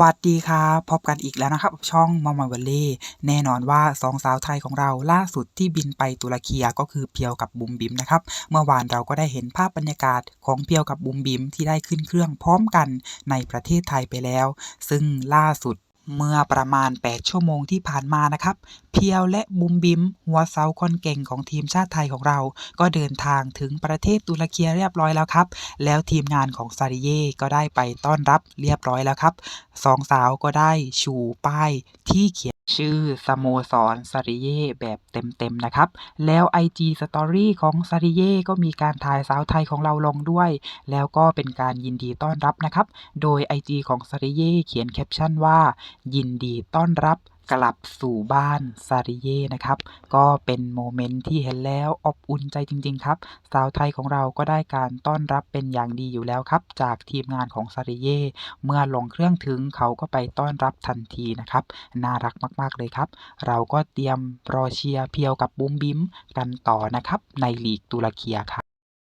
วัสดีครับพบกันอีกแล้วนะครับช่องมอมอยวัลเล่แน่นอนว่าสองสาวไทยของเราล่าสุดที่บินไปตุรกีก็คือเพียวกับบุมบิมนะครับ เมื่อวานเราก็ได้เห็นภาพบรรยากาศของเพียวกับบุมบิมที่ได้ขึ้นเครื่องพร้อมกันในประเทศไทยไปแล้ว ซึ่งล่าสุด เมื่อประมาณ 8 ชั่วโมงที่ผ่านมานะครับ เพียวและบุมบิม หัวเสาคนเก่งของทีมชาติไทยของเรา ก็เดินทางถึงประเทศตุรกีเรียบร้อยแล้วครับ แล้วทีมงานของซาริเย่ก็ได้ไปต้อนรับเรียบร้อยแล้วครับสองสาวก็ได้ชูป้ายที่เขียน ชื่อสโมสรซาริเย่แบบเต็มๆนะครับ แล้ว IG Story ของซาริเย่ก็มีการถ่ายสาวไทยของเราลงด้วย แล้วก็เป็นการยินดีต้อนรับนะครับ โดย IG ของซาริเย่เขียนแคปชั่นว่า ยินดีต้อนรับ กลับสู่บ้านซาริเย่นะครับ ก็เป็นโมเมนต์ที่เห็นแล้วอบอุ่นใจจริง ๆ ครับ สาวไทยของเราก็ได้การต้อนรับเป็นอย่างดีอยู่แล้วครับ จากทีมงานของซาริเย่เมื่อลงเครื่องถึงเขาก็ไปต้อนรับทันทีนะครับ น่ารักมากๆเลยครับ เราก็เตรียมรอเชียร์เพียวกับบุ้มบิมกันต่อนะครับ ในลีกตุรเกียครับ